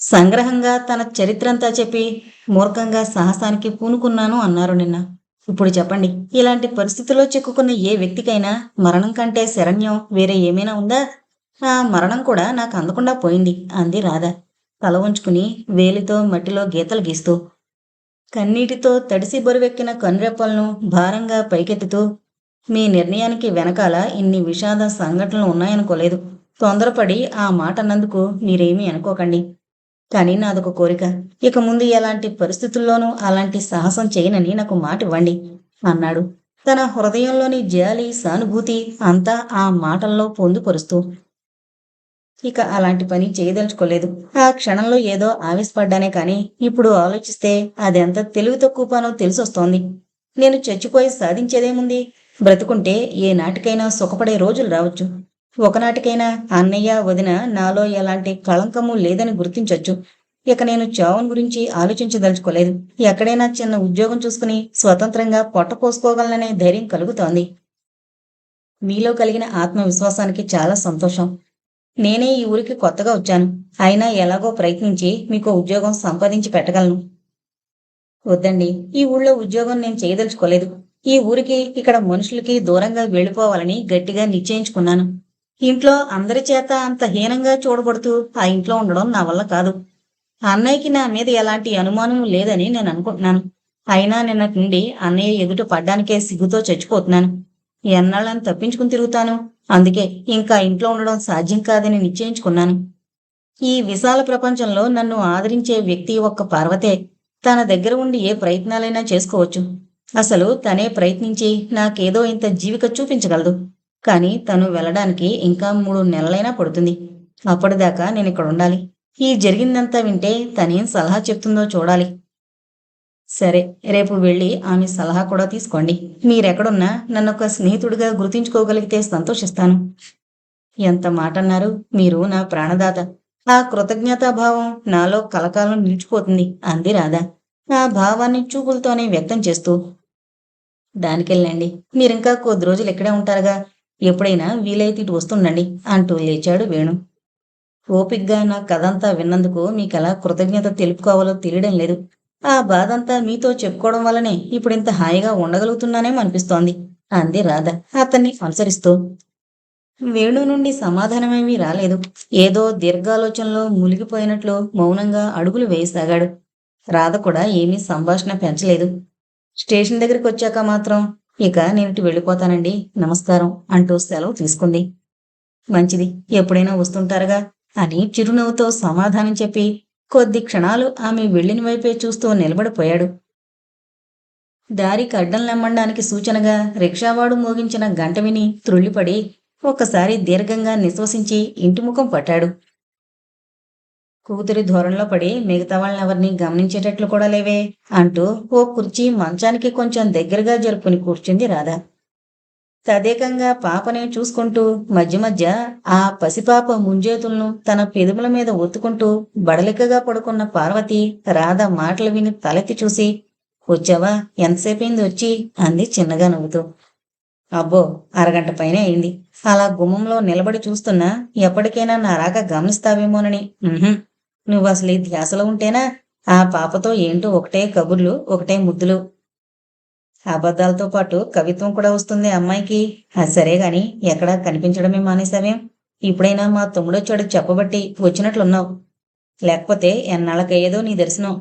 సంగ్రహంగా తన చరిత్రంతా చెప్పి మూర్ఖంగా సాహసానికి పూనుకున్నాను అన్నారు నిన్న. ఇప్పుడు చెప్పండి ఇలాంటి పరిస్థితిలో చిక్కుకున్న ఏ వ్యక్తికైనా మరణం కంటే శరణ్యం వేరే ఏమైనా ఉందా? ఆ మరణం కూడా నాకు అందకుండా పోయింది అంది రాధ. తల ఉంచుకుని వేలితో మట్టిలో గీతలు గీస్తూ. కన్నీటితో తడిసి బరువెక్కిన కనురెప్పలను భారంగా పైకెత్తుతూ మీ నిర్ణయానికి వెనకాల ఇన్ని విషాద సంఘటనలు ఉన్నాయనుకోలేదు. తొందరపడి ఆ మాట అన్నందుకు మీరేమీ అనుకోకండి. కానీ నాదొక కోరిక. ఇక ముందు ఎలాంటి పరిస్థితుల్లోనూ అలాంటి సాహసం చేయనని నాకు మాట ఇవ్వండి అన్నాడు. తన హృదయంలోని జాలి సానుభూతి అంతా ఆ మాటల్లో పొందుపరుస్తూ. ఇక అలాంటి పని చేయదలుచుకోలేదు. ఆ క్షణంలో ఏదో ఆవేశపడ్డానే కాని ఇప్పుడు ఆలోచిస్తే అదెంత తెలివి తక్కువనో తెలిసొస్తోంది. నేను చచ్చిపోయి సాధించేదేముంది? బ్రతుకుంటే ఏ నాటికైనా సుఖపడే రోజులు రావచ్చు. ఒకనాటికైనా అన్నయ్య వదిన నాలో ఎలాంటి కళంకము లేదని గుర్తించొచ్చు. ఇక నేను చావుని గురించి ఆలోచించదలుచుకోలేదు. ఎక్కడైనా చిన్న ఉద్యోగం చూసుకుని స్వతంత్రంగా పొట్ట పోసుకోగలననే ధైర్యం కలుగుతోంది. మీలో కలిగిన ఆత్మవిశ్వాసానికి చాలా సంతోషం. నేనే ఈ ఊరికి కొత్తగా వచ్చాను. అయినా ఎలాగో ప్రయత్నించి మీకు ఉద్యోగం సంపాదించి పెట్టగలను. వద్దండి ఈ ఊళ్ళో ఉద్యోగం నేను చేయదలుచుకోలేదు. ఈ ఊరికి ఇక్కడ మనుషులకి దూరంగా వెళ్ళిపోవాలని గట్టిగా నిశ్చయించుకున్నాను. ఇంట్లో అందరి చేత అంత హీనంగా చూడబడుతూ ఆ ఇంట్లో ఉండడం నా వల్ల కాదు. అన్నయ్యకి నా మీద ఎలాంటి అనుమానం లేదని నేను అనుకుంటున్నాను. అయినా నిన్నటి నుండి అన్నయ్య ఎదుట పడ్డానికే సిగ్గుతో చచ్చిపోతున్నాను. ఎన్నాళ్ళని తప్పించుకుని తిరుగుతాను. అందుకే ఇంకా ఇంట్లో ఉండడం సాధ్యం కాదని నిశ్చయించుకున్నాను. ఈ విశాల ప్రపంచంలో నన్ను ఆదరించే వ్యక్తి ఒక్క పార్వతే. తన దగ్గర ఉండి ఏ ప్రయత్నాలైనా చేసుకోవచ్చు. అసలు తనే ప్రయత్నించి నాకేదో ఇంత జీవిక చూపించగలదు. కానీ తను వెళ్ళడానికి ఇంకా మూడు నెలలైనా పడుతుంది. అప్పటిదాకా నేను ఇక్కడ ఉండాలి. ఈ జరిగిందంతా వింటే తనేం సలహా చెప్తుందో చూడాలి. సరే రేపు వెళ్ళి ఆమె సలహా కూడా తీసుకోండి. మీరెక్కడున్నా నన్ను ఒక స్నేహితుడిగా గుర్తించుకోగలిగితే సంతోషిస్తాను. ఎంత మాట అన్నారు మీరు నా ప్రాణదాత. ఆ కృతజ్ఞతాభావం నాలో కలకాలం నిలిచిపోతుంది అంది రాధా. ఆ భావాన్ని చూపులతోనే వ్యక్తం చేస్తూ దానికెళ్ళండి. మీరింకా కొద్ది రోజులు ఇక్కడే ఉంటారుగా. ఎప్పుడైనా వీలైతే ఇటు వస్తుండండి అంటూ లేచాడు వేణు. ఓపిక్గా నా కథంతా విన్నందుకు మీకెలా కృతజ్ఞత తెలుపుకోవాలో తెలియడం లేదు. ఆ బాధంతా మీతో చెప్పుకోవడం వల్లనే ఇప్పుడు ఇంత హాయిగా ఉండగలుగుతున్నానేమో అనిపిస్తోంది అంది రాధ అతన్ని అనుసరిస్తూ. వేణు నుండి సమాధానమేమీ రాలేదు. ఏదో దీర్ఘాలోచనలో మునిగిపోయినట్లు మౌనంగా అడుగులు వేయసాగాడు. రాధ కూడా ఏమీ సంభాషణ పెంచలేదు. స్టేషన్ దగ్గరికి వచ్చాక మాత్రం ఇక నేను వెళ్ళిపోతానండి. నమస్కారం అంటూ సెలవు తీసుకుంది. మంచిది ఎప్పుడైనా వస్తుంటారుగా అని చిరునవ్వుతో సమాధానం చెప్పి కొద్ది క్షణాలు ఆమె వెళ్ళిన వైపే చూస్తూ నిలబడిపోయాడు. దారికి అడ్డం లెమ్మడానికి సూచనగా రిక్షావాడు మోగించిన గంట విని త్రుళ్ళిపడి ఒక్కసారి దీర్ఘంగా నిశ్వసించి ఇంటి ముఖం పట్టాడు. కూతురి ధోరణిలో పడి మిగతా వాళ్ళని ఎవరిని గమనించేటట్లు కూడా లేవే అంటూ ఓ కుర్చీ మంచానికి కొంచెం దగ్గరగా జరుపుకుని కూర్చుంది రాధ. తదేకంగా పాపని చూసుకుంటూ మధ్య మధ్య ఆ పసిపాప ముంజేతులను తన పెదవుల మీద ఒత్తుకుంటూ బడలికగా పడుకున్న పార్వతి రాధ మాటలు విని తలెత్తి చూసి వచ్చావా? ఎంతసేపైంది వచ్చి? అంది చిన్నగా నవ్వుతూ. అబ్బో అరగంట పైనే అయింది. అలా గుమ్మంలో నిలబడి చూస్తున్నా ఎప్పటికైనా నా రాక గమనిస్తావేమోనని. నువ్వు అసలు ఈ ధ్యాసలో ఉంటేనా? ఆ పాపతో ఏంటో ఒకటే కబుర్లు ఒకటే ముద్దులు. అబద్ధాలతో పాటు కవిత్వం కూడా వస్తుంది అమ్మాయికి. అది సరే గాని ఎక్కడా కనిపించడమే మానేసావేం ఇప్పుడైనా మా తమ్ముడొచ్చాడు చెప్పబట్టి వచ్చినట్లున్నావు. లేకపోతే ఎన్నాళ్ళకయ్యేదో నీ దర్శనం.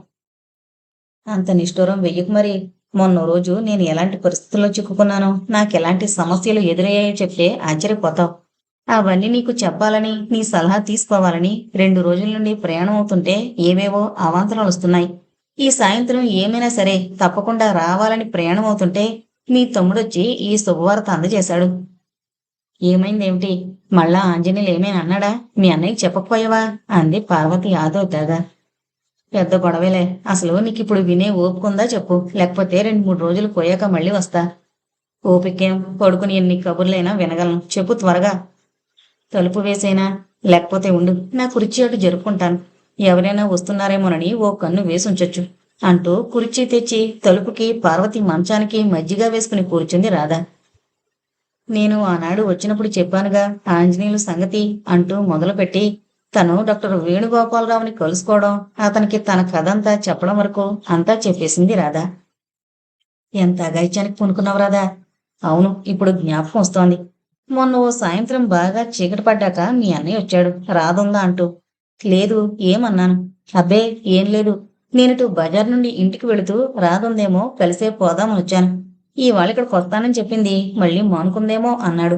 అంత నిష్ఠూరం వెయ్యకు మరి. మొన్న రోజు నేను ఎలాంటి పరిస్థితుల్లో చిక్కుకున్నానో నాకు ఎలాంటి సమస్యలు ఎదురయ్యాయో చెప్తే ఆశ్చర్యపోతావు. అవన్నీ నీకు చెప్పాలని నీ సలహా తీసుకోవాలని రెండు రోజుల నుండి ప్రయాణం అవుతుంటే ఏవేవో అవాంతరాలు వస్తున్నాయి. ఈ సాయంత్రం ఏమైనా సరే తప్పకుండా రావాలని ప్రయాణం అవుతుంటే మీ తమ్ముడొచ్చి ఈ శుభవార్త అందజేశాడు. ఏమైందేమిటి? మళ్ళా ఆంజనేయులు ఏమైనా అన్నాడా? మీ అన్నయ్యకి చెప్పకపోయావా? అంది పార్వతి ఆదోద్దాగా. పెద్ద గొడవలే. అసలు నీకు ఇప్పుడు వినే ఓపుకుందా చెప్పు. లేకపోతే రెండు మూడు రోజులు పోయాక మళ్ళీ వస్తా. ఓపికేం? పడుకుని ఎన్ని కబుర్లైనా వినగలను. చెప్పు త్వరగా. తలుపు వేసేనా? లేకపోతే ఉండు నా కుర్చీ అటు జరుపుకుంటాను. ఎవరైనా వస్తున్నారేమోనని ఓ కన్ను వేసుంచొచ్చు అంటూ కుర్చీ తెచ్చి తలుపుకి పార్వతి మంచానికి మజ్జిగ వేసుకుని కూర్చుంది రాధ. నేను ఆనాడు వచ్చినప్పుడు చెప్పానుగా ఆంజనేయులు సంగతి అంటూ మొదలుపెట్టి తను డాక్టర్ వేణుగోపాలరావుని కలుసుకోవడం అతనికి తన కథ అంతా చెప్పడం వరకు అంతా చెప్పేసింది రాధా. ఎంత అగాయిత్యానికి పూనుకున్నావు రాధా? అవును ఇప్పుడు జ్ఞాపకం వస్తోంది. మొన్న ఓ సాయంత్రం బాగా చీకటి పడ్డాక మీ అన్నయ్య వచ్చాడు. రాదుందా అంటూ. లేదు ఏమన్నాను? అబ్బే ఏం లేదు. నేనిటు బజార్ నుండి ఇంటికి వెళుతూ రాదుందేమో కలిసే పోదామని వచ్చాను. ఇవాళ ఇక్కడికి వస్తానని చెప్పింది. మళ్ళీ మానుకుందేమో అన్నాడు.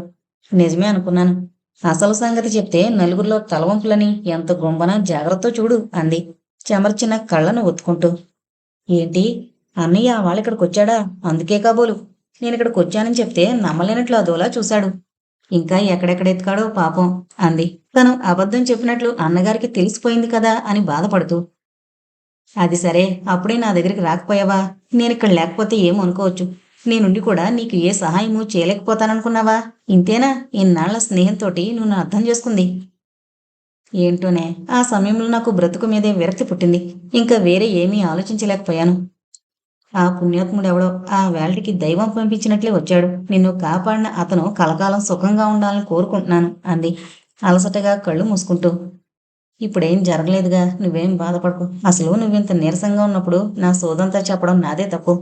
నిజమే అనుకున్నాను. అసలు సంగతి చెప్తే నలుగురిలో తలవంపులని ఎంత గుంబన జాగ్రత్త చూడు అంది. చెమర్చిన కళ్ళను ఒత్తుకుంటూ ఏంటి? అన్నయ్య వాళ్ళ ఇక్కడికి వచ్చాడా? అందుకే కాబోలు. నేను ఇక్కడికి వచ్చానని చెప్తే నమ్మలేనట్లు అదోలా చూశాడు. ఇంకా ఎక్కడెక్కడ ఎత్తుకాడో పాపం అంది. తను అబద్ధం చెప్పినట్లు అన్నగారికి తెలిసిపోయింది కదా అని బాధపడుతూ అది సరే అప్పుడే నా దగ్గరికి రాకపోయావా? నేను ఇక్కడ లేకపోతే ఏమనుకోవచ్చు నేనుండి కూడా నీకు ఏ సహాయము చేయలేకపోతాననుకున్నావా? ఇంతేనా? ఇన్నాళ్ళ స్నేహంతోటి నువ్వు అర్థం చేసుకుంది. ఏంటోనే ఆ సమయంలో నాకు బ్రతుకు మీదే విరక్తి పుట్టింది. ఇంకా వేరే ఏమీ ఆలోచించలేకపోయాను. ఆ పుణ్యాత్ముడెవడో ఆ వేళటికి దైవం పంపించినట్లే వచ్చాడు. నిన్ను కాపాడిన అతను కలకాలం సుఖంగా ఉండాలని కోరుకుంటున్నాను అంది. అలసటగా కళ్ళు మూసుకుంటూ. ఇప్పుడేం జరగలేదుగా నువ్వేం బాధపడకు. అసలు నువ్వింత నీరసంగా ఉన్నప్పుడు నా సోదంతా చెప్పడం నాదే తప్పు.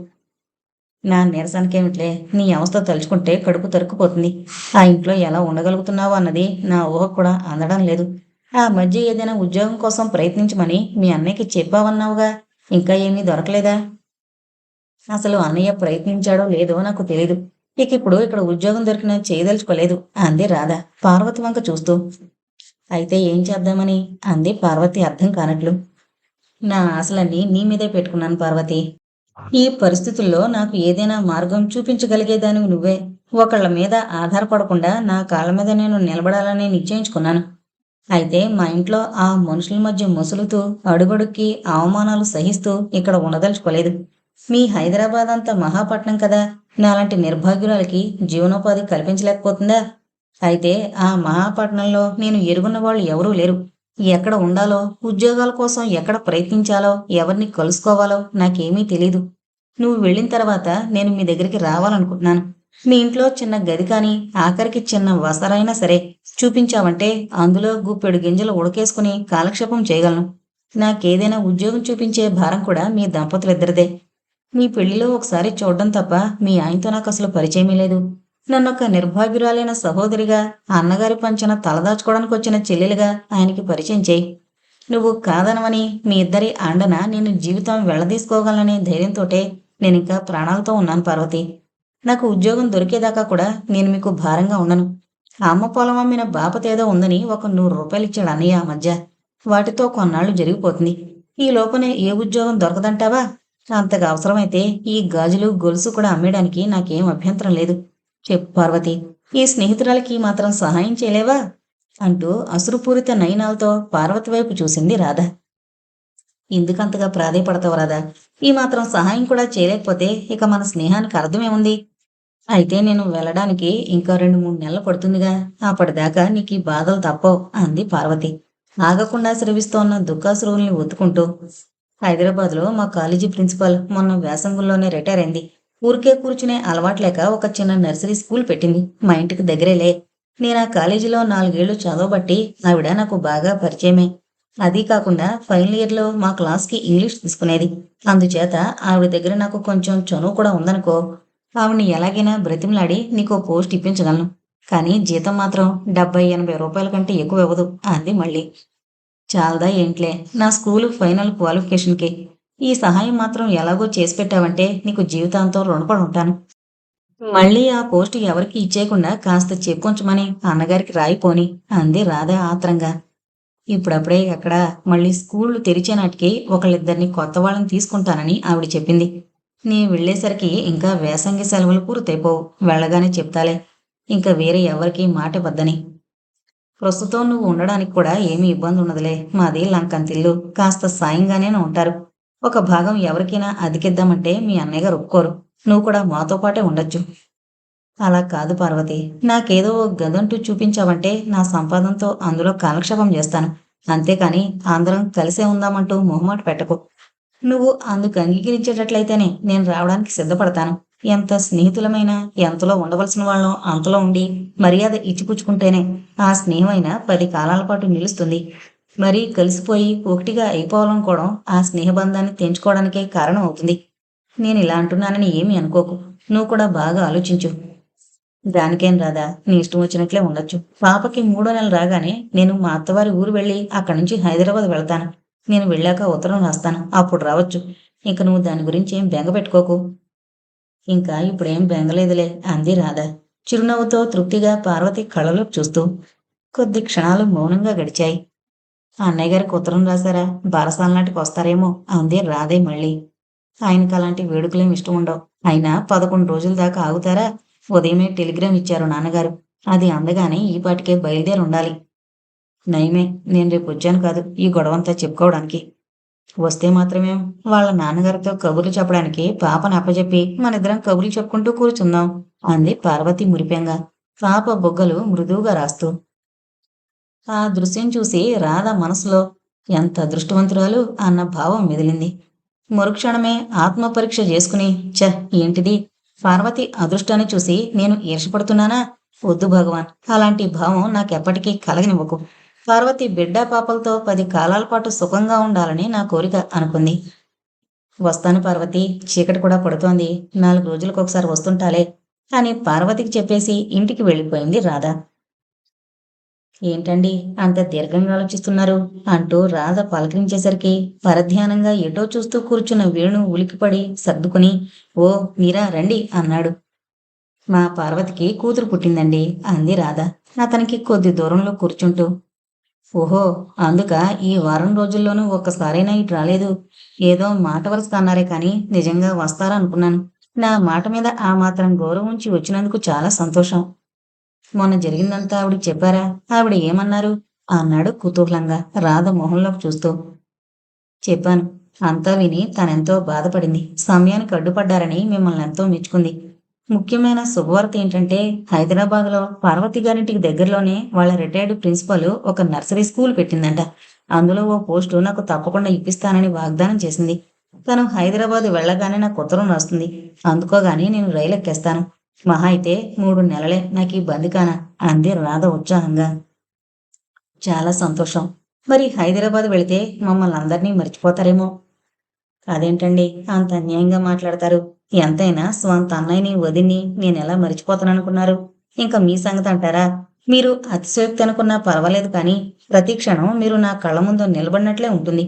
నా నీరసానికేమిట్లే? నీ అవస్థ తలుచుకుంటే కడుపు తరుక్కుపోతుంది. ఆ ఇంట్లో ఎలా ఉండగలుగుతున్నావు అన్నది నా ఊహ కూడా అందడం లేదు. ఆ మధ్య ఏదైనా ఉద్యోగం కోసం ప్రయత్నించమని మీ అన్నయ్యకి చెప్పావన్నావుగా. ఇంకా ఏమీ దొరకలేదా? అసలు అన్నయ్య ప్రయత్నించాడో లేదో నాకు తెలీదు. ఇక ఇప్పుడు ఇక్కడ ఉద్యోగం దొరికిన చేయదలుచుకోలేదు అంది రాధ పార్వతి వంక చూస్తూ. అయితే ఏం చేద్దామని? అంది పార్వతి అర్థం కానట్లు. నా ఆశలన్నీ నీ మీదే పెట్టుకున్నాను పార్వతి. ఈ పరిస్థితుల్లో నాకు ఏదైనా మార్గం చూపించగలిగేదానివి నువ్వే. ఒకళ్ళ మీద ఆధారపడకుండా నా కాళ్ళ మీద నేను నిలబడాలని నిశ్చయించుకున్నాను. అయితే మా ఇంట్లో ఆ మనుషుల మధ్య ముసులుతూ అడుగడుక్కి అవమానాలు సహిస్తూ ఇక్కడ ఉండదలుచుకోలేదు. మీ హైదరాబాద్ అంత మహాపట్నం కదా? నాలాంటి నిర్భాగ్యురాలకి జీవనోపాధి కల్పించలేకపోతుందా? అయితే ఆ మహాపట్నంలో నేను ఎరుగున్న వాళ్ళు ఎవరూ లేరు. ఎక్కడ ఉండాలో ఉద్యోగాల కోసం ఎక్కడ ప్రయత్నించాలో ఎవరిని కలుసుకోవాలో నాకేమీ తెలీదు. నువ్వు వెళ్ళిన తర్వాత నేను మీ దగ్గరికి రావాలనుకుంటున్నాను. మీ ఇంట్లో చిన్న గది కానీ ఆఖరికి చిన్న వసరైనా సరే చూపించావంటే అందులో గుప్పెడు గింజలు ఉడకేసుకుని కాలక్షేపం చేయగలను. నాకేదైనా ఉద్యోగం చూపించే భారం కూడా మీ దంపతులిద్దరిదే. మీ పెళ్ళిలో ఒకసారి చూడడం తప్ప మీ ఆయనతో నాకు అసలు పరిచయమే లేదు. నన్నొక నిర్భాగ్యురాలైన సహోదరిగా అన్నగారి పంచన తలదాచుకోవడానికి వచ్చిన చెల్లెలుగా ఆయనకి పరిచయం చేయి. నువ్వు కాదనవని మీ ఇద్దరి అండన నేను జీవితం వెళ్ళదీసుకోగలననే ధైర్యంతోటే నేను ఇంకా ప్రాణాలతో ఉన్నాను పార్వతి. నాకు ఉద్యోగం దొరికేదాకా కూడా నేను మీకు భారంగా ఉండను. అమ్మ పొలం అమ్మిన బాపతేదో ఉందని ఒక నూరు రూపాయలు ఇచ్చాడు అన్నయ్య ఆ మధ్య. వాటితో కొన్నాళ్ళు జరిగిపోతుంది. ఈ లోపనే ఏ ఉద్యోగం దొరకదంటావా? అంతగా అవసరమైతే ఈ గాజులు గొలుసు కూడా అమ్మేయడానికి నాకేం అభ్యంతరం లేదు. చెప్పు పార్వతి ఈ స్నేహితురాలకి మాత్రం సహాయం చేయలేవా? అంటూ అసురుపూరిత నయనాలతో పార్వతి వైపు చూసింది రాధ. ఎందుకంతగా ప్రాధేయపడతావు రాధా? ఈ మాత్రం సహాయం కూడా చేయలేకపోతే ఇక మన స్నేహానికి అర్థమేముంది? అయితే నేను వెళ్ళడానికి ఇంకా రెండు మూడు నెలలు పడుతుందిగా. అప్పటిదాకా నీకు ఈ బాధలు తప్పవు అంది పార్వతి. ఆగకుండా శ్రవిస్తోన్న దుఃఖాశ్రువుల్ని ఒత్తుకుంటూ హైదరాబాద్లో మా కాలేజీ ప్రిన్సిపల్ మొన్న వ్యాసంగంలోనే రిటైర్ అయింది. ఊరికే కూర్చునే అలవాట్లేక ఒక చిన్న నర్సరీ స్కూల్ పెట్టింది. మా ఇంటికి దగ్గరేలే. నేను ఆ కాలేజీలో నాలుగేళ్ళు చదవబట్టి ఆవిడ నాకు బాగా పరిచయమే. అదీ కాకుండా ఫైనల్ ఇయర్లో మా క్లాస్కి ఇంగ్లీష్ తీసుకునేది. అందుచేత ఆవిడ దగ్గర నాకు కొంచెం చనువు కూడా ఉందనుకో ఆవిడని ఎలాగైనా బ్రతిమలాడి నీకు పోస్ట్ ఇప్పించగలను. కానీ జీతం మాత్రం డెబ్బై ఎనభై రూపాయల కంటే ఎక్కువ ఇవ్వదు. అంది మళ్ళీ. చాలదా ఏంట్లే? నా స్కూలు ఫైనల్ క్వాలిఫికేషన్కి. ఈ సహాయం మాత్రం ఎలాగో చేసి పెట్టావంటే నీకు జీవితాంతం రుణపడి ఉంటాను. మళ్ళీ ఆ పోస్ట్ ఎవరికి ఇచ్చేయకుండా కాస్త చెప్పుంచమని అన్నగారికి రాయిపోని అంది రాధ ఆత్రంగా. ఇప్పుడప్పుడే అక్కడ మళ్ళీ స్కూళ్ళు తెరిచే నాటికి ఒకళ్ళిద్దరిని కొత్త వాళ్ళని తీసుకుంటానని ఆవిడ చెప్పింది. నీ వెళ్ళేసరికి ఇంకా వేసంగి సెలవులు పూర్తయిపోవు. వెళ్ళగానే చెప్తాలే. ఇంకా వేరే ఎవరికి మాట వద్దని ప్రస్తుతం నువ్వు ఉండడానికి కూడా ఏమీ ఇబ్బంది ఉండదులే. మాది లంకంతిల్లు కాస్త సాయంగానే ఉంటారు. ఒక భాగం ఎవరికైనా అదికిద్దామంటే మీ అన్నయ్య గారు ఒప్పుకోరు. నువ్వు కూడా మాతో పాటే ఉండొచ్చు. అలా కాదు పార్వతి. నాకేదో గదంటూ చూపించావంటే నా సంపాదనతో అందులో కాలక్షేపం చేస్తాను. అంతేకాని అందరం కలిసే ఉందామంటూ మొహమాట పెట్టకు. నువ్వు అందుకు అంగీకరించేటట్లయితేనే నేను రావడానికి సిద్ధపడతాను. ఎంత స్నేహితులమైనా ఎంతలో ఉండవలసిన వాళ్ళం అంతలో ఉండి మర్యాద ఇచ్చిపుచ్చుకుంటేనే ఆ స్నేహమైన పది కాలాల పాటు నిలుస్తుంది. మరీ కలిసిపోయి ఒకటిగా అయిపోవాలనుకోవడం ఆ స్నేహబంధాన్ని తెంచుకోవడానికే కారణం అవుతుంది. నేను ఇలా అంటున్నానని ఏమీ అనుకోకు. నువ్వు కూడా బాగా ఆలోచించు. దానికేం రాదా? నీ ఇష్టం వచ్చినట్లే ఉండొచ్చు. పాపకి మూడో నెలలు రాగానే నేను మా అత్తవారి ఊరు వెళ్ళి అక్కడి నుంచి హైదరాబాద్ వెళ్తాను. నేను వెళ్ళాక ఉత్తరం రాస్తాను. అప్పుడు రావచ్చు. ఇంక నువ్వు దాని గురించి ఏం బెంగ పెట్టుకోకు. ఇంకా ఇప్పుడేం బెంగలేదులే అంది రాధ. చిరునవ్వుతో తృప్తిగా పార్వతి కళ్ళలోకి చూస్తూ కొద్ది క్షణాలు మౌనంగా గడిచాయి. అన్నయ్య గారికి ఉత్తరం రాశారా? బారసాల నాటికి వస్తారేమో అంది రాధే మళ్ళీ. ఆయనకు అలాంటి వేడుకలేం ఇష్టం ఉండవు. అయినా పదకొండు రోజుల దాకా ఆగుతారా? ఉదయమే టెలిగ్రామ్ ఇచ్చారు నాన్నగారు. అది అందగానే ఈ పాటికే బయలుదేరి ఉండాలి. నయమే నేను రేపు వచ్చాను కాదు. ఈ గొడవంతా చెప్పుకోవడానికి. వస్తే మాత్రమే వాళ్ళ నాన్నగారితో కబుర్లు చెప్పడానికి పాపను అప్పచెప్పి మనిద్దరం కబుర్లు చెప్పుకుంటూ కూర్చున్నాం అంది పార్వతి మురిపెంగా. పాప బొగ్గలు మృదువుగా రాస్తూ. ఆ దృశ్యం చూసి రాధ మనసులో ఎంత అదృష్టవంతురాలు అన్న భావం మెదిలింది. మరుక్షణమే ఆత్మపరీక్ష చేసుకుని చ ఏంటిది? పార్వతి అదృష్టాన్ని చూసి నేను ఈర్షపడుతున్నానా? వద్దు భగవాన్ అలాంటి భావం నాకెప్పటికీ కలగనివ్వకు. పార్వతి బిడ్డ పాపలతో పది కాలాల పాటు సుఖంగా ఉండాలని నా కోరిక అనుకుంది. వస్తాను పార్వతి చీకటి కూడా పడుతోంది. నాలుగు రోజులకు ఒకసారి వస్తుంటాలే. అని పార్వతికి చెప్పేసి ఇంటికి వెళ్ళిపోయింది రాధ. ఏంటండి అంత దీర్ఘంగా ఆలోచిస్తున్నారు? అంటూ రాధ పలకరించేసరికి పరధ్యానంగా ఎటో చూస్తూ కూర్చున్న వేణు ఉలికిపడి సర్దుకుని ఓ మీరా రండి అన్నాడు. మా పార్వతికి కూతురు పుట్టిందండి అంది రాధ. అతనికి కొద్ది దూరంలో కూర్చుంటూ ఓహో అందుక ఈ వారం రోజుల్లోనూ ఒక్కసారైనా ఇటు రాలేదు. ఏదో మాట వరుస అన్నారే కానీ నిజంగా వస్తారనుకున్నాను. నా మాట మీద ఆ మాత్రం గౌరవం ఉంచి వచ్చినందుకు చాలా సంతోషం. మొన్న జరిగిందంతా ఆవిడ చెప్పారా? ఆవిడ ఏమన్నారు? అన్నాడు కుతూహలంగా రాధ మొహంలోకి చూస్తూ. చెప్పాను. అంతా విని తనెంతో బాధపడింది. సమయానికి అడ్డుపడ్డారని మిమ్మల్ని ఎంతో మెచ్చుకుంది. ముఖ్యమైన శుభవార్త ఏంటంటే హైదరాబాద్లో పార్వతి గారింటికి దగ్గరలోనే వాళ్ళ రిటైర్డ్ ప్రిన్సిపల్ ఒక నర్సరీ స్కూల్ పెట్టిందంట. అందులో ఓ పోస్టు నాకు తప్పకుండా ఇప్పిస్తానని వాగ్దానం చేసింది. తను హైదరాబాద్ వెళ్ళగానే నాకు ఉత్తరం రాస్తుంది. అందుకోగానే నేను రైలు ఎక్కేస్తాను. మహా అయితే మూడు నెలలే నాకు ఈ బందికాన. అంది రాధ ఉత్సాహంగా. చాలా సంతోషం. మరి హైదరాబాద్ వెళితే మమ్మల్ని అందరినీ మర్చిపోతారేమో? అదేంటండి? అంత అన్యాయంగా మాట్లాడతారు. ఎంతైనా స్వంత అన్నయ్యని వదిని నేను ఎలా మర్చిపోతాననుకున్నారు? ఇంకా మీ సంగతి అంటారా? మీరు అతిశయోక్తి అనుకున్నా పర్వాలేదు కానీ ప్రతి క్షణం మీరు నా కళ్ళ ముందు నిలబడినట్లే ఉంటుంది.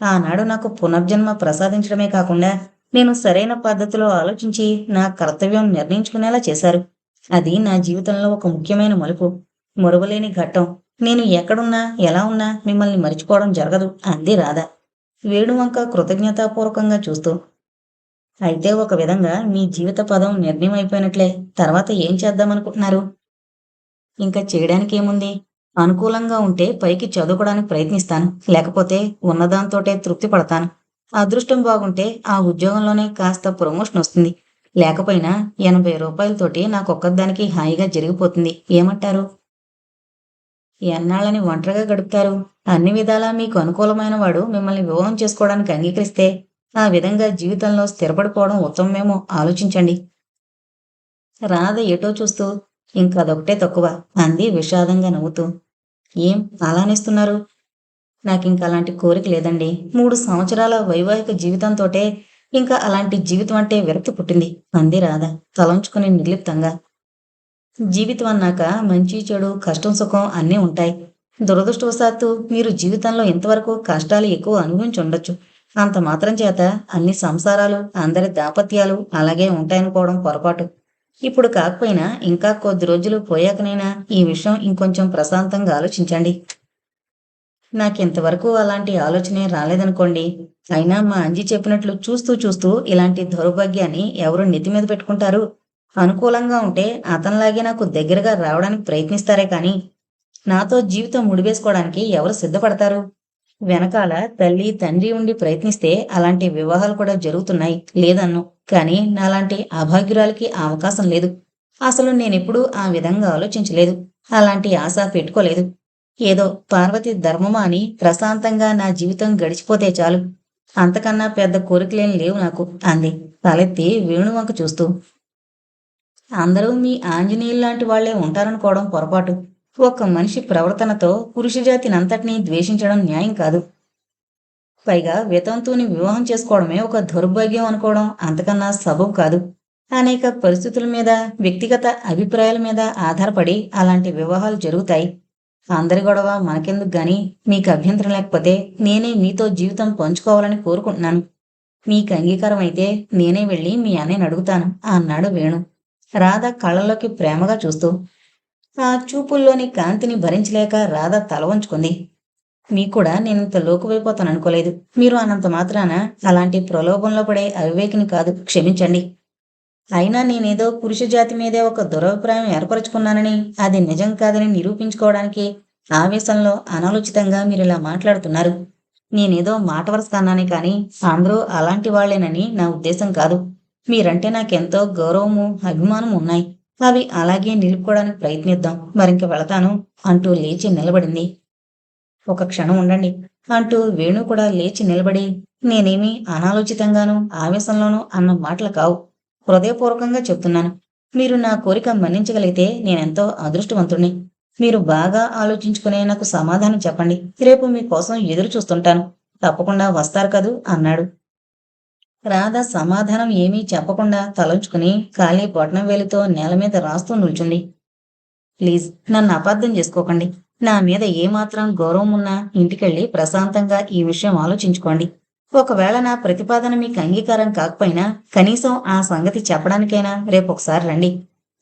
ఆనాడు నాకు పునర్జన్మ ప్రసాదించడమే కాకుండా నేను సరైన పద్ధతిలో ఆలోచించి నా కర్తవ్యం నిర్ణయించుకునేలా చేశారు. అది నా జీవితంలో ఒక ముఖ్యమైన మలుపు. మరువలేని ఘట్టం. నేను ఎక్కడున్నా ఎలా ఉన్నా మిమ్మల్ని మర్చిపోవడం జరగదు. అంది రాదా వేణువంక కృతజ్ఞతాపూర్వకంగా చూస్తూ అయితే ఒక విధంగా మీ జీవిత పదం నిర్ణయం అయిపోయినట్లే తర్వాత ఏం చేద్దామనుకుంటున్నారు? ఇంకా చేయడానికి ఏముంది అనుకూలంగా ఉంటే పైకి చదువుకోవడానికి ప్రయత్నిస్తాను లేకపోతే ఉన్నదాంతోటే తృప్తి పడతాను. అదృష్టం బాగుంటే ఆ ఉద్యోగంలోనే కాస్త ప్రమోషన్ వస్తుంది. లేకపోయినా ఎనభై రూపాయలతోటి నాకొక్కదానికి హాయిగా జరిగిపోతుంది. ఏమంటారు? ఎన్నాళ్ళని ఒంటరిగా గడుపుతారు? అన్ని విధాలా మీకు అనుకూలమైన వాడు మిమ్మల్ని వివాహం చేసుకోవడానికి అంగీకరిస్తే ఆ విధంగా జీవితంలో స్థిరపడిపోవడం ఉత్తమమేమో ఆలోచించండి. రాధ ఎటో చూస్తూ ఇంకదొకటే తక్కువ అంది విషాదంగా నవ్వుతూ. ఏం అలానేస్తున్నారు నాకింక అలాంటి కోరిక లేదండి. మూడు సంవత్సరాల వైవాహిక జీవితంతోటే ఇంకా అలాంటి జీవితం అంటే విరక్తి పుట్టింది అంది రాధ తలంచుకుని నిర్లిప్తంగా. జీవితం అన్నాక మంచి చెడు కష్టం సుఖం అన్నీ ఉంటాయి. దురదృష్టవశాత్తు మీరు జీవితంలో ఇంతవరకు కష్టాలు ఎక్కువ అనుభవించి ఉండొచ్చు అంత మాత్రం చేత అన్ని సంసారాలు అందరి దాపత్యాలు అలాగే ఉంటాయనుకోవడం పొరపాటు. ఇప్పుడు కాకపోయినా ఇంకా కొద్ది రోజులు పోయాకనైనా ఈ విషయం ఇంకొంచెం ప్రశాంతంగా ఆలోచించండి. నాకింతవరకు అలాంటి ఆలోచనే రాలేదనుకోండి. అయినా మా అంజీ చెప్పినట్లు చూస్తూ చూస్తూ ఇలాంటి దౌర్భాగ్యాన్ని ఎవరు నెత్తి మీద పెట్టుకుంటారు? అనుకూలంగా ఉంటే అతనిలాగే నాకు దగ్గరగా రావడానికి ప్రయత్నిస్తారే కానీ నాతో జీవితం ముడివేసుకోవడానికి ఎవరు సిద్ధపడతారు? వెనకాల తల్లి తండ్రి ఉండి ప్రయత్నిస్తే అలాంటి వివాహాలు కూడా జరుగుతున్నాయి లేదన్ను. కానీ నాలాంటి అభాగ్యురాలకి అవకాశం లేదు. అసలు నేనెప్పుడూ ఆ విధంగా ఆలోచించలేదు. అలాంటి ఆశ పెట్టుకోలేదు. ఏదో పార్వతి ధర్మమా అని ప్రశాంతంగా నా జీవితం గడిచిపోతే చాలు. అంతకన్నా పెద్ద కోరికలేం లేవు నాకు అంది. తలెత్తి వేణువంక చూస్తూ. అందరూ మీ ఆంజనేయులు లాంటి వాళ్ళే ఉంటారనుకోవడం పొరపాటు. ఒక మనిషి ప్రవర్తనతో పురుషజాతినంతటినీ ద్వేషించడం న్యాయం కాదు. పైగా వితంతువుని వివాహం చేసుకోవడమే ఒక దౌర్భాగ్యం అనుకోవడం అంతకన్నా సబబు కాదు. అనేక పరిస్థితుల మీద వ్యక్తిగత అభిప్రాయాల మీద ఆధారపడి అలాంటి వివాహాలు జరుగుతాయి. అందరి గొడవ మనకెందుకు గాని? మీకు అభ్యంతరం లేకపోతే నేనే మీతో జీవితం పంచుకోవాలని కోరుకుంటున్నాను. మీకు అంగీకారం అయితే నేనే వెళ్ళి మీ అన్నయ్యని అడుగుతాను అన్నాడు వేణు. రాధ కళ్ళలోకి ప్రేమగా చూస్తూ ఆ చూపుల్లోని కాంతిని భరించలేక రాధ తల వంచుకుంది. మీకు కూడా నేనింత లోకువైపోతాను అనుకోలేదు. మీరు అన్నంత మాత్రాన అలాంటి ప్రలోభంలో పడే అవివేకిని కాదు. క్షమించండి. అయినా నేనేదో పురుష జాతి మీదే ఒక దురభిప్రాయం ఏర్పరచుకున్నానని అది నిజం కాదని నిరూపించుకోవడానికి ఆవేశంలో అనాలోచితంగా మీరు ఇలా మాట్లాడుతున్నారు. నేనేదో మాట వరుస కానీ అందరూ అలాంటి వాళ్ళేనని నా ఉద్దేశం కాదు. మీరంటే నాకెంతో గౌరవము అభిమానం ఉన్నాయి. అవి అలాగే నిలుపుకోవడానికి ప్రయత్నిద్దాం. మరింక వెళతాను అంటూ లేచి నిలబడింది. ఒక క్షణం ఉండండి అంటూ వేణు కూడా లేచి నిలబడి నేనేమి అనాలోచితంగానూ ఆవేశంలోనూ అన్న మాటలు కావు. హృదయపూర్వకంగా చెప్తున్నాను. మీరు నా కోరిక మన్నించగలిగితే నేనెంతో అదృష్టవంతుణ్ణి. మీరు బాగా ఆలోచించుకునే నాకు సమాధానం చెప్పండి. రేపు మీకోసం ఎదురు చూస్తుంటాను తప్పకుండా వస్తారు కదూ అన్నాడు. రాధ సమాధానం ఏమీ చెప్పకుండా తలంచుకుని ఖాళీ బొట్నం వేలితో నేల మీద రాస్తూ నిల్చుంది. ప్లీజ్ నన్ను అపార్థం చేసుకోకండి. నా మీద ఏమాత్రం గౌరవం ఉన్నా ఇంటికెళ్ళి ప్రశాంతంగా ఈ విషయం ఆలోచించుకోండి. ఒకవేళ నా ప్రతిపాదన మీకు అంగీకారం కాకపోయినా కనీసం ఆ సంగతి చెప్పడానికైనా రేపు ఒకసారి రండి.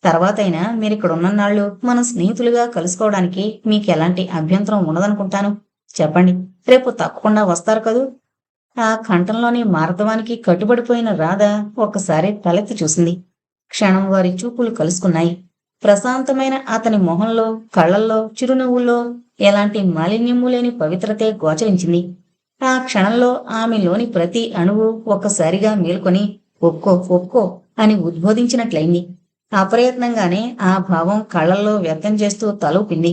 తర్వాతైనా మీరు ఇక్కడ ఉన్ననాళ్ళు మనం స్నేహితులుగా కలుసుకోవడానికి మీకు ఎలాంటి అభ్యంతరం ఉండదనుకుంటాను చెప్పండి రేపు తప్పకుండా వస్తారు కదూ? ఆ కంఠంలోని మార్ధవానికి కట్టుబడిపోయిన రాధ ఒక్కసారి తలెత్తి చూసింది. క్షణం వారి చూపులు కలుసుకున్నాయి. ప్రశాంతమైన అతని మొహంలో కళ్ళల్లో చిరునవ్వుల్లో ఎలాంటి మాలిన్యము లేని పవిత్రతే గోచరించింది. ఆ క్షణంలో ఆమెలోని ప్రతి అణువు ఒక్కసారిగా మేల్కొని ఒక్కో ఒక్కో అని ఉద్బోధించినట్లయింది. అప్రయత్నంగానే ఆ భావం కళ్ళల్లో వ్యక్తం చేస్తూ తలూపింది.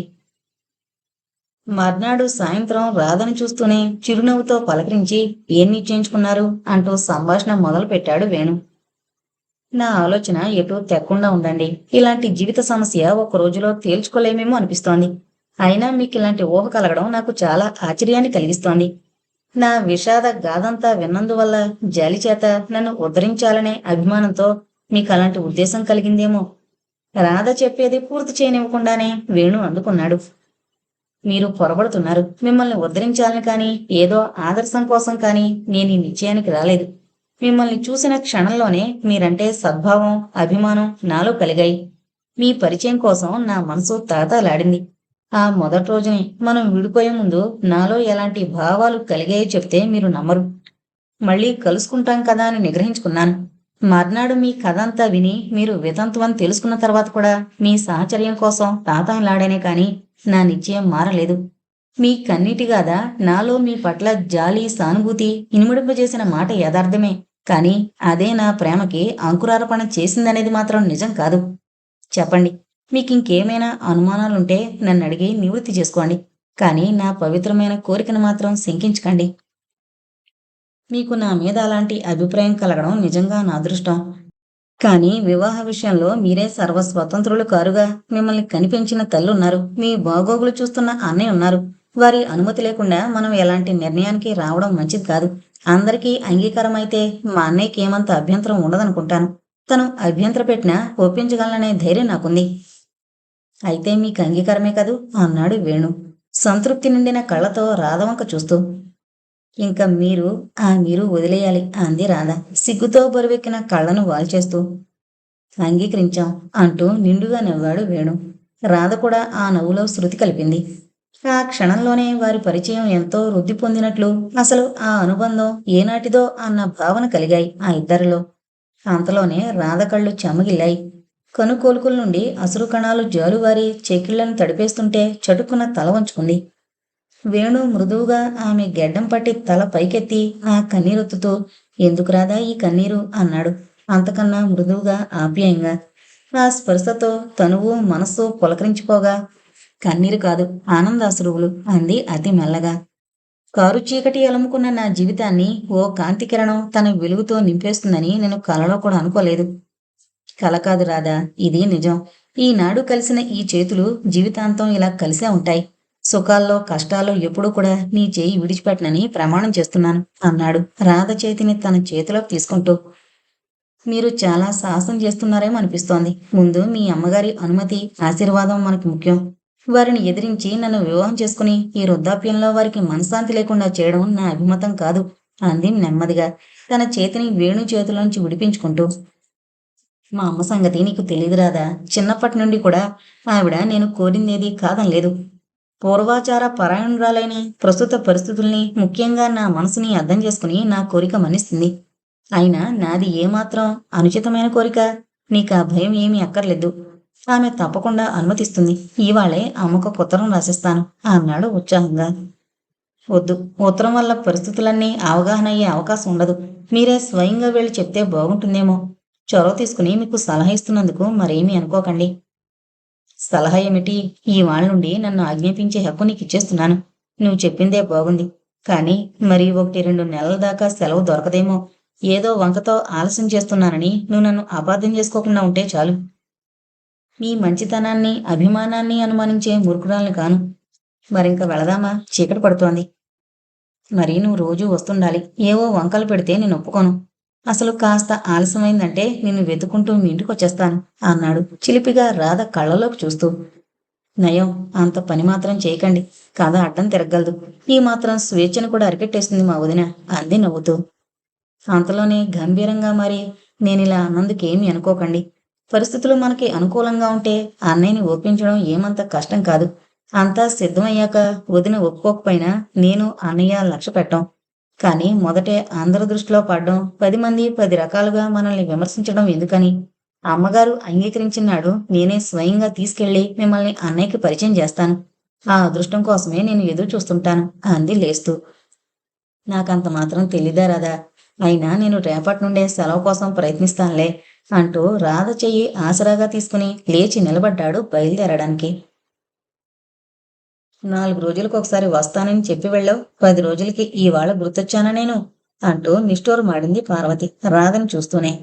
మర్నాడు సాయంత్రం రాధను చూస్తూనే చిరునవ్వుతో పలకరించి ఏం నిశ్చయించుకున్నారు అంటూ సంభాషణ మొదలు పెట్టాడు వేణు. నా ఆలోచన ఎటు తెక్కుండా ఉండండి ఇలాంటి జీవిత సమస్య ఒక రోజులో తేల్చుకోలేమేమో అనిపిస్తోంది. అయినా మీకు ఇలాంటి ఊహ కలగడం నాకు చాలా ఆశ్చర్యాన్ని కలిగిస్తోంది. నా విషాద గాథంతా విన్నందువల్ల జాలి చేత నన్ను ఉద్ధరించాలనే అభిమానంతో మీకు అలాంటి ఉద్దేశం కలిగిందేమో? రాధ చెప్పేది పూర్తి చేయనివ్వకుండానే వేణు అందుకున్నాడు. మీరు పొరబడుతున్నారు. మిమ్మల్ని ఉద్ధరించాలని కానీ ఏదో ఆదర్శం కోసం కానీ నేను ఈ నిశ్చయానికి రాలేదు. మిమ్మల్ని చూసిన క్షణంలోనే మీరంటే సద్భావం అభిమానం నాలో కలిగాయి. మీ పరిచయం కోసం నా మనసు తాతాలాడింది ఆ మొదటి రోజునే మనం విడిపోయే ముందు నాలో ఎలాంటి భావాలు కలిగాయో చెప్తే మీరు నమ్మరు. మళ్ళీ కలుసుకుంటాం కదా అని నిగ్రహించుకున్నాను. మర్నాడు మీ కథ అంతా విని మీరు వితంతువని తెలుసుకున్న తర్వాత కూడా మీ సాహచర్యం కోసం తాతాలాడానే కాని నా నిశ్చయం మారలేదు. మీ కన్నీటి గాథ నాలో మీ పట్ల జాలి సానుభూతి ఇనుముడింపజేసిన మాట యథార్థమే. కాని అదే నా ప్రేమకి అంకురార్పణ చేసిందనేది మాత్రం నిజం కాదు. చెప్పండి మీకు ఇంకేమైనా అనుమానాలుంటే నన్ను అడిగి నివృత్తి చేసుకోండి. కానీ నా పవిత్రమైన కోరికను మాత్రం శంకించకండి. మీకు నా మీద అలాంటి అభిప్రాయం కలగడం నిజంగా నా అదృష్టం. కానీ వివాహ విషయంలో మీరే సర్వస్వతంత్రులు కారుగా. మిమ్మల్ని కనిపించిన తల్లున్నారు మీ బాగోగులు చూస్తున్న అన్నయ్య ఉన్నారు. వారి అనుమతి లేకుండా మనం ఎలాంటి నిర్ణయానికి రావడం మంచిది కాదు. అందరికీ అంగీకారం అయితే మా అన్నయ్యకి ఏమంత అభ్యంతరం ఉండదనుకుంటాను. తను అభ్యంతర పెట్టినా ఒప్పించగలననే ధైర్యం నాకుంది. అయితే మీకు అంగీకారమే కదూ? అన్నాడు వేణు. సంతృప్తి నిండిన కళ్ళతో రాధవంక చూస్తూ. ఇంకా మీరు ఆ మీరు వదిలేయాలి అంది రాధ. సిగ్గుతో బరువెక్కిన కళ్ళను వాల్చేస్తూ. అంగీకరించాం అంటూ నిండుగా నవ్వాడు వేణు. రాధ కూడా ఆ నవ్వులో శృతి కలిపింది. ఆ క్షణంలోనే వారి పరిచయం ఎంతో వృద్ధి పొందినట్లు అసలు ఆ అనుబంధం ఏనాటిదో అన్న భావన కలిగాయి ఆ ఇద్దరిలో. అంతలోనే రాధ కళ్ళు చెమగిల్లాయి. కనుకోలుకుల నుండి అసురు కణాలు జాలువారి చెకిళ్ళను తడిపేస్తుంటే చటుక్కున తల వంచుకుంది. వేణు మృదువుగా ఆమె గెడ్డం పట్టి తల పైకెత్తి ఆ కన్నీరొత్తుతో ఎందుకు రాదా ఈ కన్నీరు? అన్నాడు. అంతకన్నా మృదువుగా ఆప్యాయంగా ఆ స్పర్శతో తనువు మనస్సు పులకరించుకోగా కన్నీరు కాదు ఆనందాశ్రువులు అంది అతి మెల్లగా. కారు చీకటి అలుముకున్న నా జీవితాన్ని ఓ కాంతి కిరణం తన వెలుగుతో నింపేస్తుందని నేను కలలో కూడా అనుకోలేదు. కల కాదు రాదా ఇది నిజం. ఈనాడు కలిసిన ఈ చేతులు జీవితాంతం ఇలా కలిసే ఉంటాయి. సుఖాల్లో కష్టాల్లో ఎప్పుడూ కూడా నీ చేయి విడిచిపెట్టనని ప్రమాణం చేస్తున్నాను అన్నాడు. రాధ చేతిని తన చేతిలోకి తీసుకుంటూ మీరు చాలా సాహసం చేస్తున్నారేమో అనిపిస్తోంది. ముందు మీ అమ్మగారి అనుమతి ఆశీర్వాదం మనకి ముఖ్యం. వారిని ఎదిరించి నన్ను వివాహం చేసుకుని ఈ వృద్ధాప్యంలో వారికి మనశ్శాంతి లేకుండా చేయడం నా అభిమతం కాదు అంది నెమ్మదిగా. తన చేతిని వేణు చేతిలోంచి విడిపించుకుంటూ మా అమ్మ సంగతి నీకు తెలియదు రాదా చిన్నప్పటి నుండి కూడా ఆవిడ నేను కోరిందేది కాదనలేదు. పూర్వాచార పరాయణురాలైన ప్రస్తుత పరిస్థితుల్ని ముఖ్యంగా నా మనసుని అర్థం చేసుకుని నా కోరిక మన్నిస్తుంది. అయినా నాది ఏమాత్రం అనుచితమైన కోరిక? నీకు ఆ భయం ఏమీ అక్కర్లేదు. ఆమె తప్పకుండా అనుమతిస్తుంది. ఇవాళే అమ్మకు ఉత్తరం రాసిస్తాను. అన్నాడు ఉత్సాహంగా. వద్దు. ఉత్తరం వల్ల పరిస్థితులన్నీ అవగాహన అయ్యే అవకాశం ఉండదు. మీరే స్వయంగా వెళ్ళి చెప్తే బాగుంటుందేమో. చొరవ తీసుకుని మీకు సలహా ఇస్తున్నందుకు మరేమీ అనుకోకండి. సలహా ఏమిటి? ఈ వాళ్ళ నుండి నన్ను ఆజ్ఞాపించే హక్కు నీకు ఇచ్చేస్తున్నాను. నువ్వు చెప్పిందే బాగుంది. కానీ మరి ఒకటి రెండు నెలల దాకా సెలవు దొరకదేమో. ఏదో వంకతో ఆలస్యం చేస్తున్నానని నువ్వు నన్ను అపార్థం చేసుకోకుండా ఉంటే చాలు. నీ మంచితనాన్ని అభిమానాన్ని అనుమానించే మురుకురాల్ని కాను. మరింక వెళదామా? చీకటి పడుతోంది. మరి నువ్వు రోజూ వస్తుండాలి. ఏవో వంకలు పెడితే నేను ఒప్పుకోను. అసలు కాస్త ఆలస్యమైందంటే నిన్ను వెతుకుంటూ మీ ఇంటికి వచ్చేస్తాను అన్నాడు చిలిపిగా రాధ కళ్ళలోకి చూస్తూ. నయం అంత పని మాత్రం చేయకండి కథ అడ్డం తిరగలదు ఈ మాత్రం స్వేచ్ఛను కూడా అరికెట్టేస్తుంది మా వదిన అంది నవ్వుతూ. అంతలోనే గంభీరంగా మరి నేనిలా అన్నందుకేమీ అనుకోకండి. పరిస్థితులు మనకి అనుకూలంగా ఉంటే అన్నయ్యని ఒప్పించడం ఏమంత కష్టం కాదు. అంతా సిద్ధమయ్యాక వదిన ఒప్పుకోకపోయినా నేను అన్నయ్య లక్ష్య పెట్టాం. కానీ మొదటే అందరి దృష్టిలో పడడం పది మంది పది రకాలుగా మనల్ని విమర్శించడం ఎందుకని? అమ్మగారు అంగీకరించినాడు. నేనే స్వయంగా తీసుకెళ్ళి మిమ్మల్ని అన్నయ్యకి పరిచయం చేస్తాను. ఆ అదృష్టం కోసమే నేను ఎదురు చూస్తుంటాను అంది లేస్తూ. నాకంత మాత్రం తెలీదా రాదా అయినా నేను రేపటి నుండే సెలవు కోసం ప్రయత్నిస్తానులే అంటూ రాధ చెయ్యి ఆసరాగా తీసుకుని లేచి నిలబడ్డాడు బయలుదేరడానికి. నాలుగు రోజులకు ఒకసారి వస్తానని చెప్పి వెళ్ళావు. పది రోజులకి ఇవాళ గుర్తొచ్చానా నేను? అంటూ నిష్ఠూరు మాడింది పార్వతి రాధను చూస్తూనే.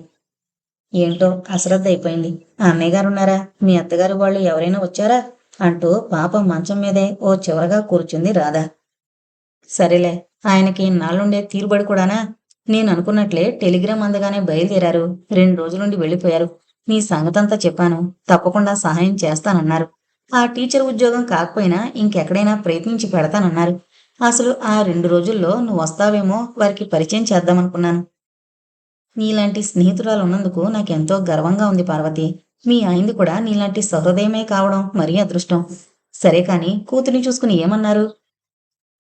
ఏంటో అశ్రద్ధ అయిపోయింది. అన్నయ్య గారు ఉన్నారా? మీ అత్తగారు వాళ్ళు ఎవరైనా వచ్చారా? అంటూ పాప మంచం మీదే ఓ చివరగా కూర్చుంది రాధ. సరేలే ఆయనకి నాళ్ళుండే తీరుబడి కూడానా? నేను అనుకున్నట్లే టెలిగ్రామ్ అందగానే బయలుదేరారు. రెండు రోజుల నుండి వెళ్ళిపోయారు. నీ సంగతంతా చెప్పాను. తప్పకుండా సహాయం చేస్తానన్నారు. ఆ టీచర్ ఉద్యోగం కాకపోయినా ఇంకెక్కడైనా ప్రయత్నించి పెడతానన్నారు. అసలు ఆ రెండు రోజుల్లో నువ్వు వస్తావేమో వారికి పరిచయం చేద్దామనుకున్నాను. నీలాంటి స్నేహితురాలు ఉన్నందుకు నాకెంతో గర్వంగా ఉంది పార్వతి. మీ ఆయనది కూడా నీలాంటి సహృదయమే కావడం మరీ అదృష్టం. సరే కాని కూతురిని చూసుకుని ఏమన్నారు?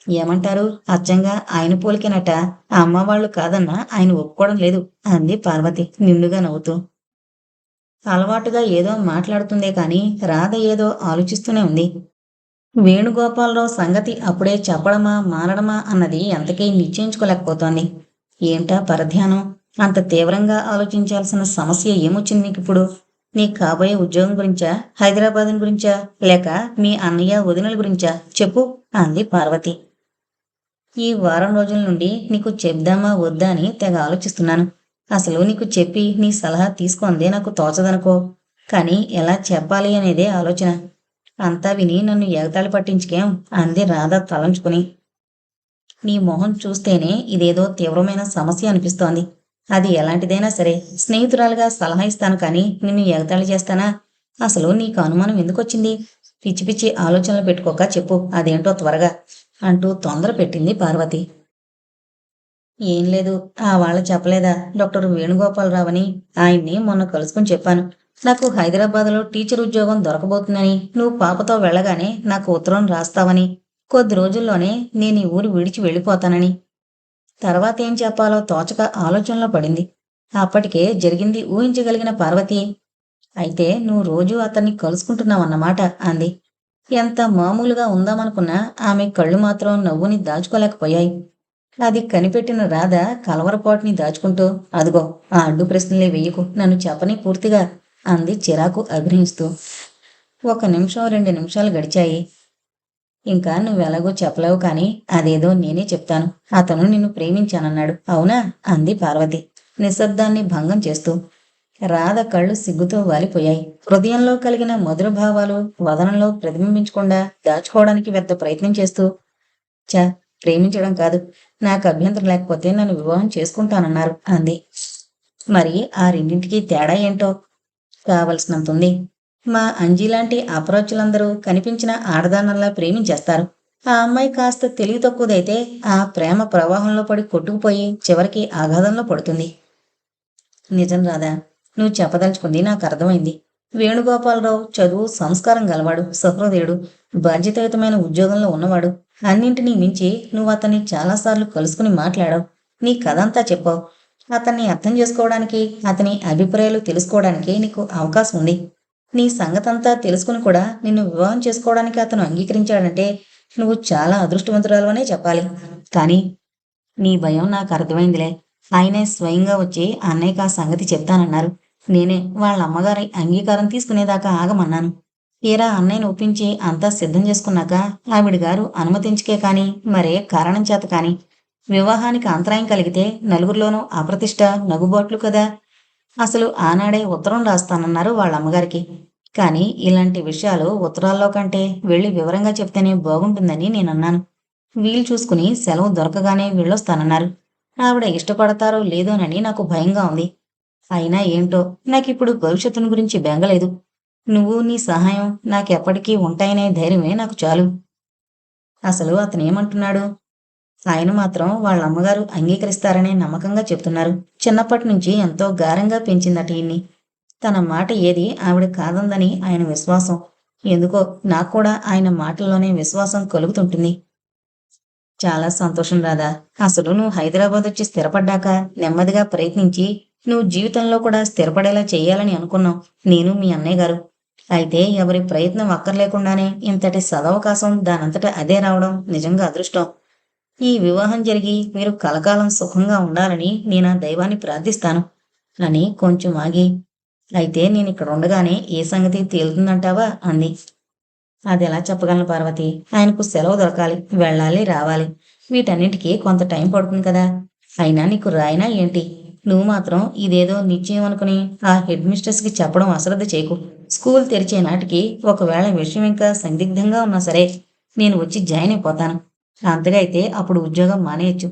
ఏమంటారు? అచ్చంగా ఆయన పోలికేనట. ఆ అమ్మ వాళ్ళు కాదన్నా ఆయన ఒప్పుకోవడం లేదు అంది పార్వతి నిండుగా నవ్వుతూ. అలవాటుగా ఏదో మాట్లాడుతుందే కాని రాధ ఏదో ఆలోచిస్తూనే ఉంది. వేణుగోపాలరావు సంగతి అప్పుడే చెప్పడమా మానడమా అన్నది ఎంతకీ నిశ్చయించుకోలేకపోతోంది. ఏంటా పరధ్యానం? అంత తీవ్రంగా ఆలోచించాల్సిన సమస్య ఏమొచ్చింది నీకు ఇప్పుడు నీకు కాబోయే ఉద్యోగం గురించా? హైదరాబాద్ గురించా? లేక మీ అన్నయ్య వదినల గురించా? చెప్పు అంది పార్వతి. ఈ వారం రోజుల నుండి నీకు చెప్దామా వద్దా అని తెగ ఆలోచిస్తున్నాను. అసలు నీకు చెప్పి నీ సలహా తీసుకుందే నాకు తోచదనుకో. కానీ ఎలా చెప్పాలి అనేదే ఆలోచన. అంతా విని నన్ను ఎగతాళి పట్టించుకేం అంది రాధ తలంచుకుని. నీ మొహం చూస్తేనే ఇదేదో తీవ్రమైన సమస్య అనిపిస్తోంది. అది ఎలాంటిదైనా సరే స్నేహితురాలుగా సలహా ఇస్తాను కానీ నిన్ను ఎగతాళి చేస్తానా? అసలు నీకు అనుమానం ఎందుకు వచ్చింది పిచ్చి పిచ్చి ఆలోచనలు పెట్టుకోక చెప్పు అదేంటో త్వరగా అంటూ తొందర పెట్టింది పార్వతి. ఏం లేదు. ఆ వాళ్ళు చెప్పలేదా? డాక్టర్ వేణుగోపాలరావని ఆయన్ని మొన్న కలుసుకుని చెప్పాను. నాకు హైదరాబాద్లో టీచర్ ఉద్యోగం దొరకబోతుందని నువ్వు పాపతో వెళ్ళగానే నాకు ఉత్తరం రాస్తావని కొద్ది రోజుల్లోనే నేను ఈ ఊరు విడిచి వెళ్ళిపోతానని. తర్వాత ఏం చెప్పాలో తోచక ఆలోచనలో పడింది. అప్పటికే జరిగింది ఊహించగలిగిన పార్వతి. అయితే నువ్వు రోజూ అతన్ని కలుసుకుంటున్నావన్నమాట అంది. ఎంత మామూలుగా ఉందామనుకున్నా ఆమె కళ్ళు మాత్రం నవ్వుని దాచుకోలేకపోయాయి. అది కనిపెట్టిన రాధ కలవరపాటుని దాచుకుంటూ అదిగో ఆ అడ్డు ప్రశ్నలే వెయ్యకు నన్ను చెప్పని పూర్తిగా అంది చిరాకు అభినయిస్తూ. ఒక నిమిషం రెండు నిమిషాలు గడిచాయి. ఇంకా నువ్వెలాగో చెప్పలేవు కానీ అదేదో నేనే చెప్తాను. అతను నిన్ను ప్రేమించానన్నాడు. అవునా? అంది పార్వతి నిశ్శబ్దాన్ని భంగం చేస్తూ. రాధ కళ్ళు సిగ్గుతో వాలిపోయాయి. హృదయంలో కలిగిన మధుర భావాలు వదనంలో ప్రతిబింబించకుండా దాచుకోవడానికి పెద్ద ప్రయత్నం చేస్తూ చ ప్రేమించడం కాదు. నాకు అభ్యంతరం లేకపోతే నన్ను వివాహం చేసుకుంటానన్నారు అంది. మరి ఆ రెండింటికి తేడా ఏంటో? కావలసినంత ఉంది. మా అంజీ లాంటి అప్రోచులందరూ కనిపించిన ఆడదానల్లా ప్రేమించేస్తారు. ఆ అమ్మాయి కాస్త తెలివి తక్కువదైతే ఆ ప్రేమ ప్రవాహంలో పడి కొట్టుకుపోయి చివరికి ఆఘాతంలో పడుతుంది. నిజం రాదా నువ్వు చెప్పదలుచుకుంది నాకు అర్థమైంది. వేణుగోపాలరావు చదువు సంస్కారం గలవాడు సహృదయుడు బాధ్యతాయుతమైన ఉద్యోగంలో ఉన్నవాడు. అన్నింటినీ మించి నువ్వు అతన్ని చాలాసార్లు కలుసుకుని మాట్లాడావు. నీ కథంతా చెప్పావు. అతన్ని అర్థం చేసుకోవడానికి అతని అభిప్రాయాలు తెలుసుకోవడానికి నీకు అవకాశం ఉంది. నీ సంగతంతా తెలుసుకుని కూడా నిన్ను వివాహం చేసుకోవడానికి అతను అంగీకరించాడంటే నువ్వు చాలా అదృష్టవంతురాలువనే చెప్పాలి. కానీ నీ భయం నాకు అర్థమైందిలే. ఆయనే స్వయంగా వచ్చి అన్నయ్యకు ఆ సంగతి చెప్తానన్నారు. నేనే వాళ్ళ అమ్మగారి అంగీకారం తీసుకునేదాకా ఆగమన్నాను. తీరా అన్నయ్యను ఒప్పించి అంతా సిద్ధం చేసుకున్నాక ఆవిడ గారు అనుమతించకే కానీ మరే కారణం చేత కానీ వివాహానికి అంతరాయం కలిగితే నలుగురిలోనూ అప్రతిష్ట నగుబాట్లు కదా? అసలు ఆనాడే ఉత్తరం రాస్తానన్నారు వాళ్ళ అమ్మగారికి. కానీ ఇలాంటి విషయాలు ఉత్తరాల్లో కంటే వెళ్ళి వివరంగా చెప్తేనే బాగుంటుందని నేనన్నాను. వీలు చూసుకుని సెలవు దొరకగానే వెళ్ళొస్తానన్నారు. ఆవిడ ఇష్టపడతారో లేదోనని నాకు భయంగా ఉంది. అయినా ఏంటో నాకిప్పుడు భవిష్యత్తును గురించి బెంగలేదు. నువ్వు నీ సహాయం నాకెప్పటికీ ఉంటాయనే ధైర్యమే నాకు చాలు. అసలు అతను ఏమంటున్నాడు ఆయన మాత్రం వాళ్ళ అమ్మగారు అంగీకరిస్తారనే నమ్మకంగా చెప్తున్నారు. చిన్నప్పటి నుంచి ఎంతో గారంగా పెంచిందట ఈయన్ని తన మాట ఏది ఆవిడ కాదందని ఆయన విశ్వాసం. ఎందుకో నాకు కూడా ఆయన మాటల్లోనే విశ్వాసం కలుగుతుంటుంది. చాలా సంతోషం రాదా అసలు నువ్వు హైదరాబాద్ వచ్చి స్థిరపడ్డాక నెమ్మదిగా ప్రయత్నించి నువ్వు జీవితంలో కూడా స్థిరపడేలా చేయాలని అనుకున్నావు. నేను మీ అన్నయ్య గారు. అయితే ఎవరి ప్రయత్నం అక్కర్లేకుండానే ఇంతటి సదవకాశం దానంతట అదే రావడం నిజంగా అదృష్టం. ఈ వివాహం జరిగి మీరు కలకాలం సుఖంగా ఉండాలని నేను ఆ దైవాన్ని ప్రార్థిస్తాను. అని కొంచెం ఆగి అయితే నేను ఇక్కడ ఉండగానే ఏ సంగతి తేలుతుందంటావా? అంది. అది ఎలా చెప్పగలను పార్వతి? ఆయనకు సెలవు దొరకాలి వెళ్ళాలి రావాలి. వీటన్నిటికీ కొంత టైం పడుతుంది కదా. అయినా నీకు రాయినా ఏంటి? నువ్వు మాత్రం ఇదేదో నిశ్చయం అనుకుని ఆ హెడ్ మిస్ట్రెస్కి చెప్పడం అశ్రద్ధ చేయకు. స్కూల్ తెరిచే నాటికి ఒకవేళ విషయం ఇంకా సందిగ్ధంగా ఉన్నా సరే నేను వచ్చి జాయిన్ అయిపోతాను. అంతగా అయితే అప్పుడు ఉద్యోగం మానేయచ్చు.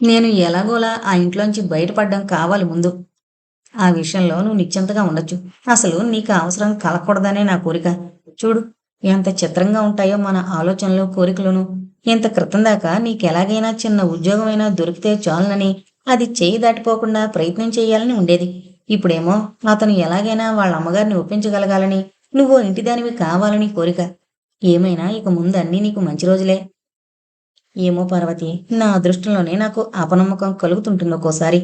నేను ఎలాగోలా ఆ ఇంట్లోంచి బయటపడడం కావాలి ముందు. ఆ విషయంలో నువ్వు నిశ్చింతగా ఉండొచ్చు. అసలు నీకు అవసరం కలగకూడదనే నా కోరిక. చూడు ఎంత చిత్రంగా ఉంటాయో మన ఆలోచనలు కోరికలను ఇంత క్రితం దాకా నీకెలాగైనా చిన్న ఉద్యోగమైనా దొరికితే చాలునని అది చేయి దాటిపోకుండా ప్రయత్నం చేయాలని ఉండేది. ఇప్పుడేమో అతను ఎలాగైనా వాళ్ళ అమ్మగారిని ఒప్పించగలగాలని నువ్వు ఇంటిదానివి కావాలని కోరిక. ఏమైనా ఇక ముందు అన్నీ నీకు మంచి రోజులే. ఏమో పార్వతి నా అదృష్టంలోనే నాకు అపనమ్మకం కలుగుతుంటుంది ఒక్కోసారి.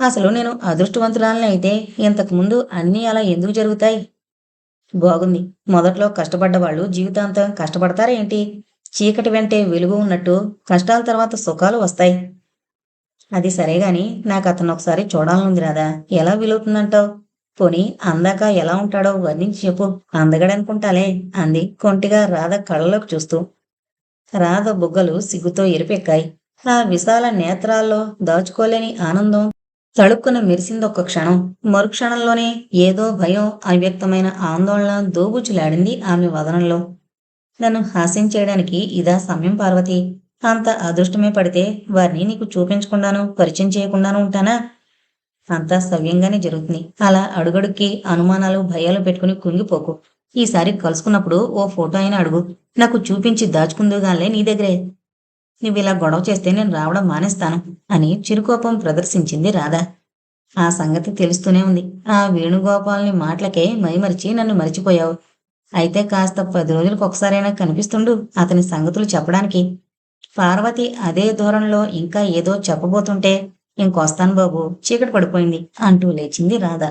అసలు నేను అదృష్టవంతురాలని అయితే ఇంతకు ముందు అన్నీ అలా ఎందుకు జరుగుతాయి? బాగుంది. మొదట్లో కష్టపడ్డ వాళ్ళు జీవితాంతం కష్టపడతారా ఏంటి? చీకటి వెంటే వెలుగు ఉన్నట్టు కష్టాల తర్వాత సుఖాలు వస్తాయి. అది సరే గాని నాకు అతను ఒకసారి చూడాలనుంది రాదా ఎలా వీలవుతుందంటావు? పోనీ అందాక ఎలా ఉంటాడో వర్ణించి చెప్పు. అందగడనుకుంటాలే అంది కొంటిగా రాధ కళ్ళలోకి చూస్తూ. రాధ బుగ్గలు సిగ్గుతో ఎరిపెక్కాయి. ఆ విశాల నేత్రాల్లో దాచుకోలేని ఆనందం తళుక్కున మెరిసిందొక్క క్షణం. మరుక్షణంలోనే ఏదో భయం అవ్యక్తమైన ఆందోళన దోబుచులాడింది ఆమె వదనంలో. నన్ను హాస్యం చేయడానికి ఇదా సమయం పార్వతి. అంత అదృష్టమే పడితే వారిని నీకు చూపించకుండాను పరిచయం చేయకుండాను ఉంటానా? అంతా సవ్యంగానే జరుగుతుంది. అలా అడుగడుక్కి అనుమానాలు భయాలు పెట్టుకుని కుంగిపోకు. ఈసారి కలుసుకున్నప్పుడు ఓ ఫోటో అయినా అడుగు. నాకు చూపించి దాచుకుందుగానే నీ దగ్గరే. నువ్వు ఇలా గొడవ చేస్తే నేను రావడం మానేస్తాను అని చిరుకోపం ప్రదర్శించింది రాధ. ఆ సంగతి తెలుస్తూనే ఉంది. ఆ వేణుగోపాల్ని మాటలకే మైమరిచి నన్ను మరిచిపోయావు. అయితే కాస్త పది రోజులకు ఒకసారైనా కనిపిస్తుండు అతని సంగతులు చెప్పడానికి. పార్వతి అదే ధోరణిలో ఇంకా ఏదో చెప్పబోతుంటే ఇంకొస్తాను బాబు చీకటి పడిపోయింది అంటూ లేచింది రాధ.